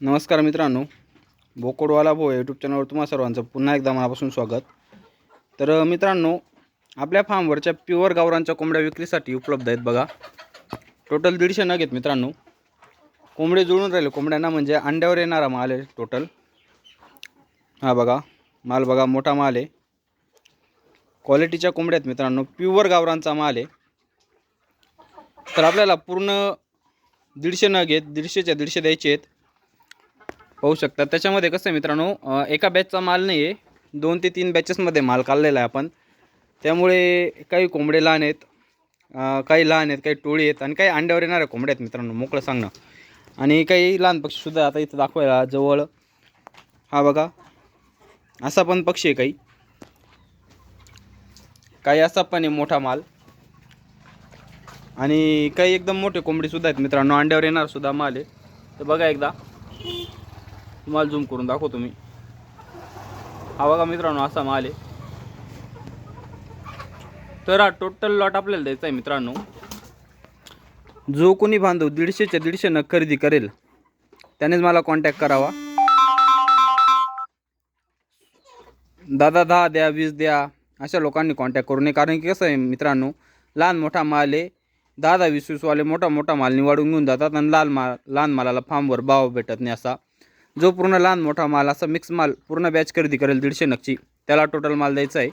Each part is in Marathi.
नमस्कार मित्रांनो बोकोडवाला भो यूट्यूब चॅनलवर तुम्हा सर्वांचं पुन्हा एकदा मनापासून स्वागत. तर मित्रांनो आपल्या फार्मवरच्या प्युअर गावरांच्या कोंबड्या विक्रीसाठी उपलब्ध आहेत बघा. टोटल दीडशे नग आहेत मित्रांनो. कोंबडे जुळून राहिले. कोंबड्यांना म्हणजे अंड्यावर येणारा माल आहे टोटल हा बघा माल बघा मोठा माल आहे. क्वालिटीच्या कोंबड्या आहेत मित्रांनो. प्युअर गावरांचा माल आहे. तर आपल्याला पूर्ण दीडशे नग आहेत. दीडशेच्या दीडशे द्यायचे आहेत. पाहू शकता. त्याच्यामध्ये कसं आहे मित्रांनो एका बॅचचा माल नाही आहे दोन ते तीन बॅचेसमध्ये माल काढलेला आहे आपण. त्यामुळे काही कोंबडे लहान आहेत काही लहान आहेत काही टोळी आहेत आणि काही अंड्यावर येणाऱ्या कोंबड्या आहेत मित्रांनो मोकळं सांगणं. आणि काही लहान पक्षीसुद्धा आता इथं दाखवायला जवळ. हा बघा. असा पण पक्षी आहे काही. काही असा पण आहे मोठा माल. आणि काही एकदम मोठे कोंबडीसुद्धा आहेत मित्रांनो अंड्यावर येणारसुद्धा माल आहे. तर बघा एकदा. तुम्हाला झूम करून दाखवतो मी. हा बघा मित्रांनो असा माल आहे. तर हा टोटल लॉट आपल्याला द्यायचा आहे मित्रांनो. जो कोणी बांधव दीडशेच्या दीडशे न खरेदी करेल त्यानेच मला कॉन्टॅक्ट करावा. दादा दहा द्या वीस द्या अशा लोकांनी कॉन्टॅक्ट करू नये. कारण की कसं आहे मित्रांनो लहान मोठा माल आहे. दहा दहा वीस वीसवाले मोठा मोठा माल निवडून घेऊन जातात आणि लाल माल लहान मालाला फार्मवर भाव भेटत नाही असा. जो पूर्ण लहान मोठा माल असा मिक्स माल पूर्ण बॅच खरेदी करेल दीडशे नगची. त्याला टोटल माल द्यायचा आहे.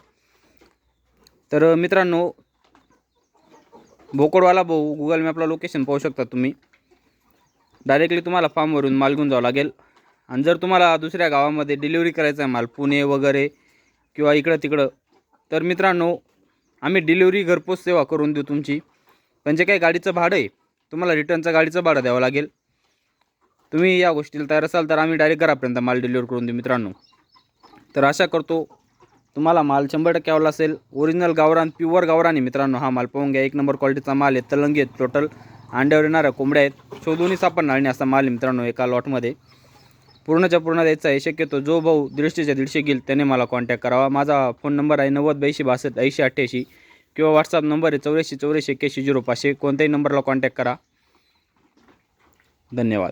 तर मित्रांनो भोकोडवाला भाऊ गुगल मॅपला लोकेशन पाहू शकता तुम्ही. डायरेक्टली तुम्हाला फार्मवरून माल घेऊन जावं लागेल. आणि जर तुम्हाला दुसऱ्या गावामध्ये डिलिव्हरी करायचा आहे माल पुणे वगैरे किंवा इकडं तिकडं तर मित्रांनो आम्ही डिलिव्हरी घरपोच सेवा करून देऊ तुमची. पण जे काही गाडीचं भाडं आहे तुम्हाला रिटर्नचं गाडीचं भाडं द्यावं लागेल. तुम्ही या गोष्टीला तयार असाल तर आम्ही डायरेक्ट घरापर्यंत माल डिलिव्हर करून देऊ मित्रांनो. तर आशा करतो तुम्हाला माल शंभर टक्के आवडला असेल. ओरिजिनल गावरान प्युअर गावराने मित्रांनो. हा माल पाहून घ्या. एक नंबर क्वालिटीचा माल आहे. तलंगी आहेत टोटल अंड्यावर येणाऱ्या कोंबड्या आहेत. शोधूनही सापडणार आणि असा माल आहे मित्रांनो एका लॉटमध्ये पूर्णच्या पूर्ण द्यायचा आहे. शक्यतो जो भाऊ दीडशेच्या दीडशे घेईल त्याने मला कॉन्टॅक्ट करावा. माझा फोन नंबर आहे नव्वद ब्याऐंशी बासष्ट ऐंशी अठ्ठ्याऐंशी किंवा व्हॉट्सअप नंबर आहे चौऱ्याऐंशी चौऱ्याऐंशी एक्क्याऐंशी झिरो पाचशे. कोणत्याही नंबरला कॉन्टॅक्ट करा. धन्यवाद.